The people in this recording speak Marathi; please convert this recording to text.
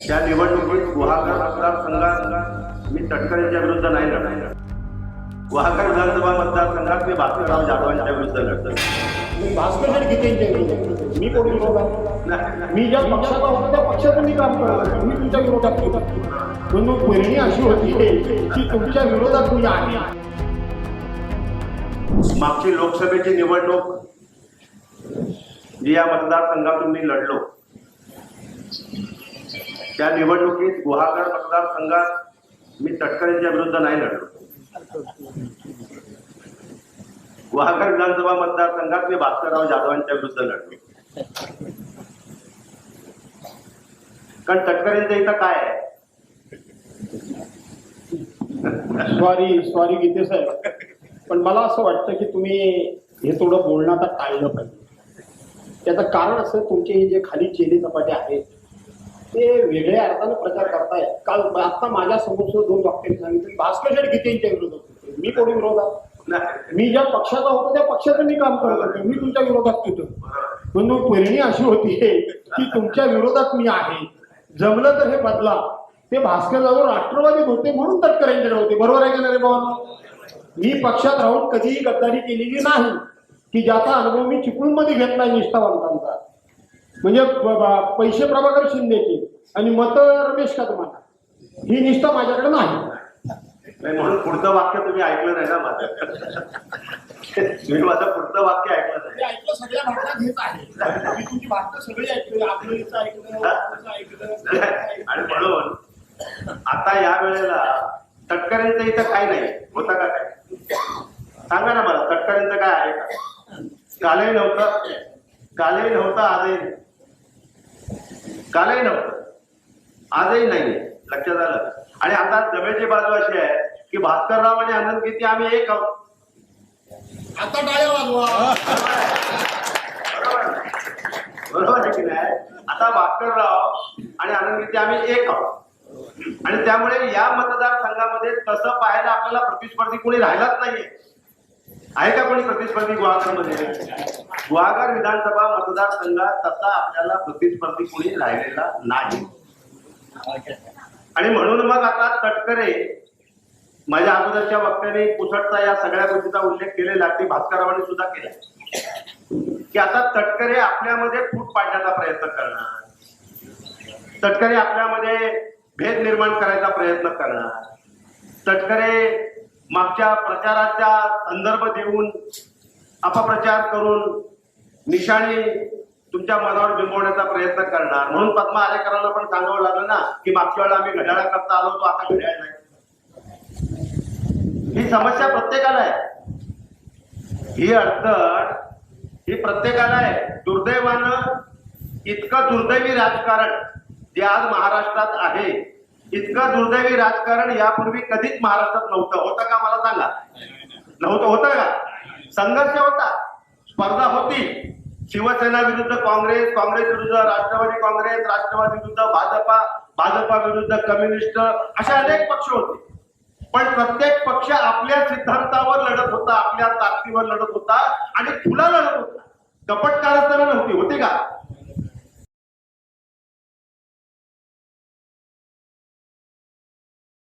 त्या निवडणुकीत गुहागर मतदारसंघात मी तटकरेंच्या विरुद्ध नाही लढणार. गुहागर विधानसभा मतदारसंघात मी भास्करराव जाधवांच्या विरुद्ध लढतो मी भास्कर विरोधात मी कोणी विरोधात. मी ज्या पक्षाचा होतो त्या पक्षाचं मी काम करतो मी तुमच्या विरोधात म्हणून पहिली अशी होती की तुमच्या विरोधात मी आहे मागची लोकसभेची निवडणूक जी या मतदारसंघातून मी लढलो त्या निवडणुकीत गुहागर मतदारसंघात मी तटकरेंच्या विरुद्ध नाही लढलो. गुहागर विधानसभा मतदारसंघात मी भास्करराव जाधवांच्या विरुद्ध लढलो. कारण तटकरेंचं इथं काय आहे? सॉरी सॉरी गीते साहेब. पण मला असं वाटतं की तुम्ही हे थोडं बोलणं आता टाळलं पाहिजे. त्याचं कारण असं तुमचे हे जे खाली चेली चपाटे आहेत ते वेगळ्या अर्थानं प्रचार करताय. काल आता माझ्यासमोर दोन वक्त्यांनी सांगितलं. भास्कर गीतेंच्या विरोधात होते. मी कोणी विरोधात. मी ज्या पक्षाचा होतो त्या पक्षाचं मी काम करत होतो. मी तुमच्या विरोधात होतो. म्हणून पहिली अशी होती की तुमच्या विरोधात मी आहे. जमलं तर हे बदला. ते भास्कर जाधव राष्ट्रवादीत होते म्हणून तटकरेंकडे होते. बरोबर आहे का रे भावांनो? मी पक्षात राहून कधीही गद्दारी केलेली नाही. की ज्याचा अनुभव मी चिपळूणमध्ये घेतलाय निष्ठावंतांचा. म्हणजे पैसे प्रभाकर शिंदेचे आणि मत रमेश कदमाना. ही निष्ठा माझ्याकडे नाही. नाही म्हणून पुढचं वाक्य तुम्ही ऐकलं नाही ना माझं. तुम्ही माझं पुढचं वाक्य ऐकलं नाही. ऐकलं सगळ्या आहे. तुमची सगळी ऐकली आणि म्हणून आता या वेळेला तटकऱ्यांचं इथं काय नाही. होता का काय सांगा ना मला तटकऱ्यांचं काय आहे? का कालही नव्हतं. कालही नव्हतं आजही नाही. कालही नव्हतं. आजही नाही लक्षात आलं. आणि आता जमेची बाजू अशी आहे की भास्करराव आणि आनंद गीते आम्ही एक आहोत. आता वाजवा. बरोबर आहे. की नाही? आता भास्करराव आणि आनंद गीते आम्ही एक आहोत. आणि त्यामुळे या मतदारसंघामध्ये तसं पाहायला आपल्याला प्रतिस्पर्धी कोणी राहिलाच नाहीये. आहे का कोणी प्रतिस्पर्धी गुहागरमध्ये गुहागर विधानसभा मतदारसंघात तसा आपल्याला प्रतिस्पर्धी कोणी राहिलेला नाही. आणि म्हणून मग आता तटकरे माझ्या अगोदरच्या वक्त्याने पुसटचा या सगळ्या गोष्टीचा उल्लेख केलेला ती भास्कररावांनी सुद्धा केला. की आता तटकरे आपल्यामध्ये फूट पाडण्याचा प्रयत्न करणार. तटकरे आपल्यामध्ये भेद निर्माण करायचा प्रयत्न करणार. तटकरे मागच्या प्रचाराचा संदर्भ देऊन अपप्रचार करून निशाणी तुमच्या मनावर बिंबवण्याचा प्रयत्न करणार. म्हणून पद्मा आलेकरांना पण सांगावं लागलं ना की मागच्या वेळेला आम्ही घड्याळा करता आलो तो आता घड्याळ नाही. ही समस्या प्रत्येकाला आहे. ही अडचण ही प्रत्येकाला आहे. दुर्दैवानं इतकं दुर्दैवी राजकारण जे आज महाराष्ट्रात आहे इतकं दुर्दैवी राजकारण यापूर्वी कधीच महाराष्ट्रात नव्हतं. होतं का? मला सांगा. नव्हतं होतं का? संघर्ष होता. स्पर्धा होती. शिवसेना विरुद्ध काँग्रेस काँग्रेस विरुद्ध राष्ट्रवादी काँग्रेस राष्ट्रवादी विरुद्ध भाजपा भाजपा विरुद्ध कम्युनिस्ट असे अनेक पक्ष होते. पण प्रत्येक पक्ष आपल्या सिद्धांतावर लढत होता आपल्या ताकदीवर लढत होता आणि खुला लढत होता. कपट कारस्थानं नव्हती होती का?